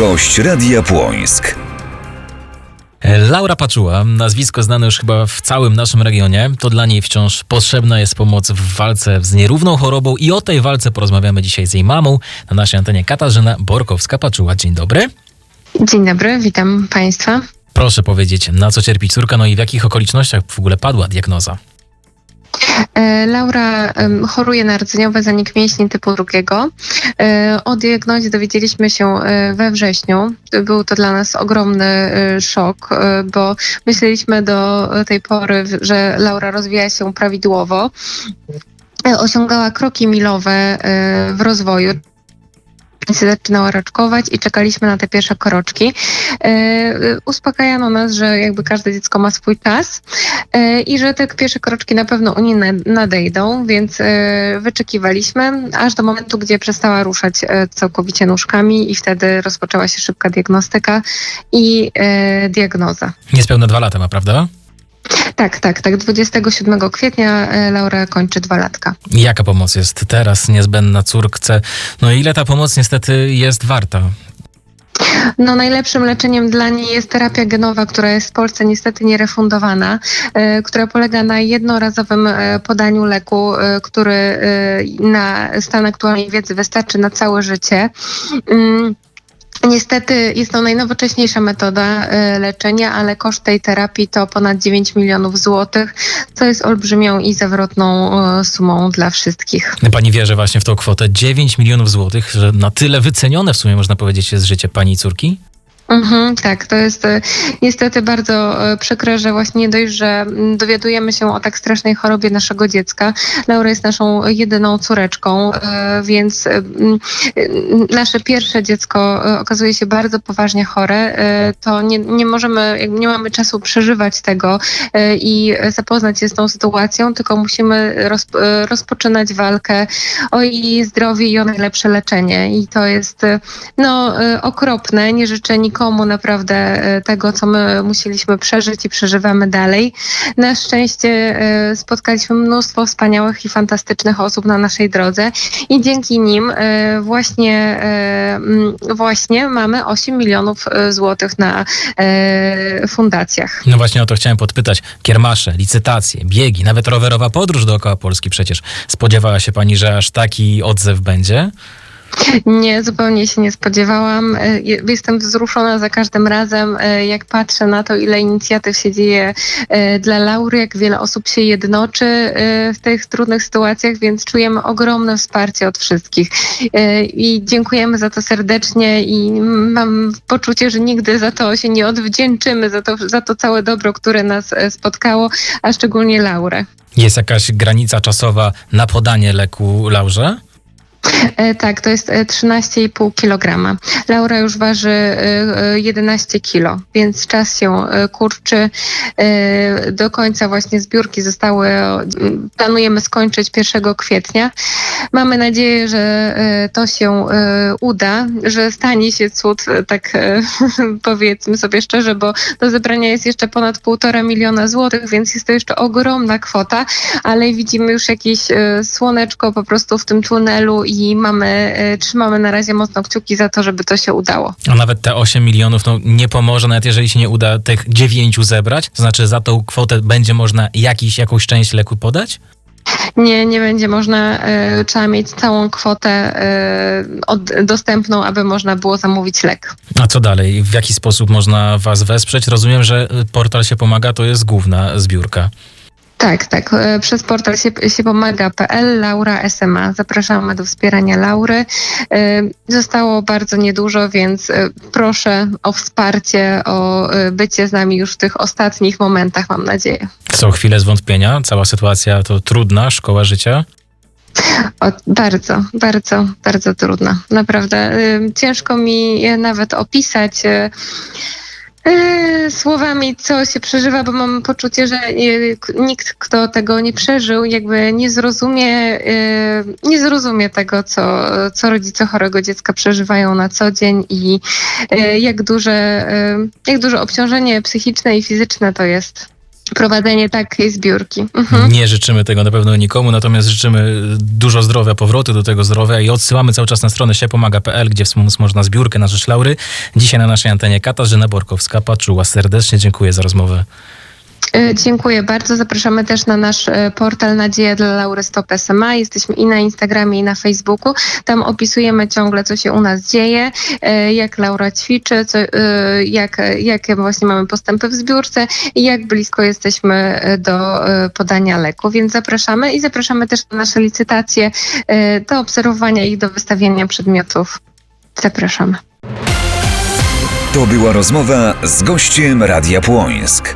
Gość Radia Płońsk. Laura Paczuła, nazwisko znane już chyba w całym naszym regionie, to dla niej wciąż potrzebna jest pomoc w walce z nierówną chorobą i o tej walce porozmawiamy dzisiaj z jej mamą na naszej antenie Katarzyna Borkowska-Paczuła. Dzień dobry. Dzień dobry, witam Państwa. Proszę powiedzieć, na co cierpi córka, no i w jakich okolicznościach w ogóle padła diagnoza? E, Laura choruje na rdzeniowe zanik mięśni typu drugiego. E, O diagnozie dowiedzieliśmy się e, we wrześniu. Był to dla nas ogromny szok, bo myśleliśmy do tej pory, że Laura rozwija się prawidłowo. Osiągała kroki milowe w rozwoju. Się zaczynała raczkować i czekaliśmy na te pierwsze koroczki. E, e, uspokajano nas, że jakby każde dziecko ma swój czas e, i że te pierwsze kroczki na pewno u niej na- nadejdą, więc wyczekiwaliśmy aż do momentu, gdzie przestała ruszać całkowicie nóżkami i wtedy rozpoczęła się szybka diagnostyka i diagnoza. Niespełna dwa lata ma, prawda? Tak, tak, tak. 27 kwietnia e, Laura kończy dwa latka. Jaka pomoc jest teraz niezbędna córce? No ile ta pomoc niestety jest warta? No, najlepszym leczeniem dla niej jest terapia genowa, która jest w Polsce niestety nierefundowana, e, która polega na jednorazowym e, podaniu leku, który na stan aktualnej wiedzy wystarczy na całe życie. Niestety jest to najnowocześniejsza metoda e, leczenia, ale koszt tej terapii to ponad 9 milionów złotych, co jest olbrzymią i zawrotną e, sumą dla wszystkich. Pani wierzy właśnie w tą kwotę 9 milionów złotych, że na tyle wycenione w sumie można powiedzieć jest życie pani córki? Mhm, tak, to jest e, niestety bardzo e, przykre, że właśnie nie dość, że mm, dowiadujemy się o tak strasznej chorobie naszego dziecka. Laura jest naszą jedyną córeczką, e, więc mm, nasze pierwsze dziecko okazuje się bardzo poważnie chore. To nie, nie możemy, nie mamy czasu przeżywać tego i zapoznać się z tą sytuacją, tylko musimy rozp- e, rozpoczynać walkę o jej zdrowie i o najlepsze leczenie. I to jest no, okropne. Nie życzę nikomu naprawdę e, tego, co my musieliśmy przeżyć i przeżywamy dalej. Na szczęście e, spotkaliśmy mnóstwo wspaniałych i fantastycznych osób na naszej drodze i dzięki nim e, właśnie, właśnie mamy 8 milionów złotych na fundacjach. No właśnie o to chciałem podpytać. Kiermasze, licytacje, biegi, nawet rowerowa podróż dookoła Polski przecież. Spodziewała się pani, że aż taki odzew będzie? Nie, zupełnie się nie spodziewałam. E, je- Jestem wzruszona za każdym razem, e, jak patrzę na to, ile inicjatyw się dzieje e, dla Laury, jak wiele osób się jednoczy w tych trudnych sytuacjach, więc czujemy ogromne wsparcie od wszystkich. I dziękujemy za to serdecznie i mam poczucie, że nigdy za to się nie odwdzięczymy, za to, za to całe dobro, które nas spotkało, a szczególnie Laurę. Jest jakaś granica czasowa na podanie leku Laurze? E, Tak, to jest e, 13,5 kg. Laura już waży e, e, 11 kg, więc czas się e, kurczy. E, Do końca właśnie zbiórki zostały, planujemy skończyć 1 kwietnia. Mamy nadzieję, że e, to się e, uda, że stanie się cud, e, tak e, powiedzmy sobie szczerze, bo do zebrania jest jeszcze ponad półtora miliona złotych, więc jest to jeszcze ogromna kwota, ale widzimy już jakieś e, słoneczko po prostu w tym tunelu i mamy, e, trzymamy na razie mocno kciuki za to, żeby to się udało. A nawet te 8 milionów no, nie pomoże, nawet jeżeli się nie uda tych 9 zebrać. To znaczy za tą kwotę będzie można jakiś, jakąś część leku podać? Nie, nie będzie można, e, trzeba mieć całą kwotę e, od, dostępną, aby można było zamówić lek. A co dalej? W jaki sposób można was wesprzeć? Rozumiem, że y, portal się pomaga, to jest główna zbiórka. Tak, tak. e, Przez portal się, się pomaga.pl, Laura SMA. Zapraszamy do wspierania Laury. E, Zostało bardzo niedużo, więc e, proszę o wsparcie, o bycie z nami już w tych ostatnich momentach, mam nadzieję. Są chwile zwątpienia, cała sytuacja to trudna, szkoła życia. O, bardzo, bardzo, bardzo trudna. Naprawdę. Ciężko mi je nawet opisać. Y, Słowami, co się przeżywa, bo mam poczucie, że k- nikt, kto tego nie przeżył, jakby nie zrozumie, y, nie zrozumie tego, co, co rodzice chorego dziecka przeżywają na co dzień i jak duże, jak duże obciążenie psychiczne i fizyczne to jest. Prowadzenie takiej zbiórki. Mhm. Nie życzymy tego na pewno nikomu, natomiast życzymy dużo zdrowia, powrotu do tego zdrowia i odsyłamy cały czas na stronę siepomaga.pl, gdzie wspomóc można zbiórkę na rzecz Laury. Dzisiaj na naszej antenie Katarzyna Borkowska-Paczuła. Serdecznie dziękuję za rozmowę. E, Dziękuję bardzo. Zapraszamy też na nasz e, portal Nadzieja dla Laury Stop SMA. Jesteśmy i na Instagramie, i na Facebooku. Tam opisujemy ciągle, co się u nas dzieje, e, jak Laura ćwiczy, co, jak, jakie właśnie mamy postępy w zbiórce i jak blisko jesteśmy do podania leku. Więc zapraszamy i zapraszamy też na nasze licytacje, do obserwowania i do wystawiania przedmiotów. Zapraszamy. To była rozmowa z gościem Radia Płońsk.